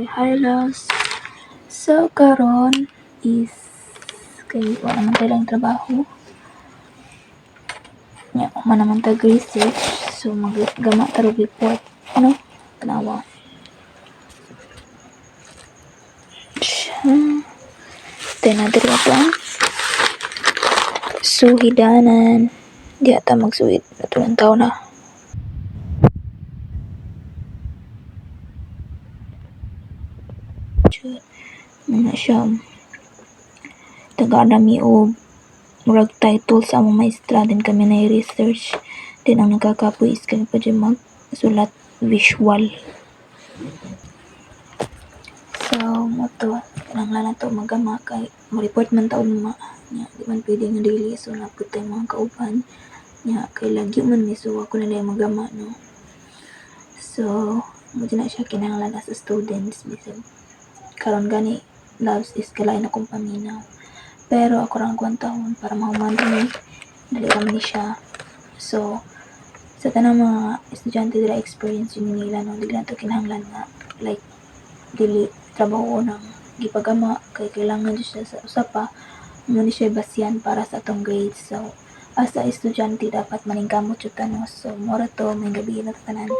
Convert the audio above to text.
Hi loves. So karon is kay wala naman tayo lang trabaho. Nya, man naman tag research. So maggama tarog report. Ano? Tanawa. Ito ang suhidanan. Di ata magsuhid. Natulong tao na. Jud. Mga siya. Taga-arami o murag title sa among maestra. Din kami na research din ang nagkakapoy is kami pa dyan magsulat visual. So mo to? Kinahanglan na to magama kay ma-report man taon ma. Nya di man pwede nga dili so napud tay mga kauban. Nya kay lagi man ni. So ako na lang magama no? So mo na siya kinahanglan as a students bisag karon gani loves is kalay na kong paminaw. Pero ako lang kuwang taon para mahuman rin dali kami ni siya. So sa tanang mga estudyante dila experience yun nila no? Dili na to kinahanglan nga like dili trabaho ng gipagama kay kailangan siya sa usa pa. Mo ni siya basyan para sa atong grades. So as a estudyante dapat maningkamot jud ta no? So mora to may gabi na tanan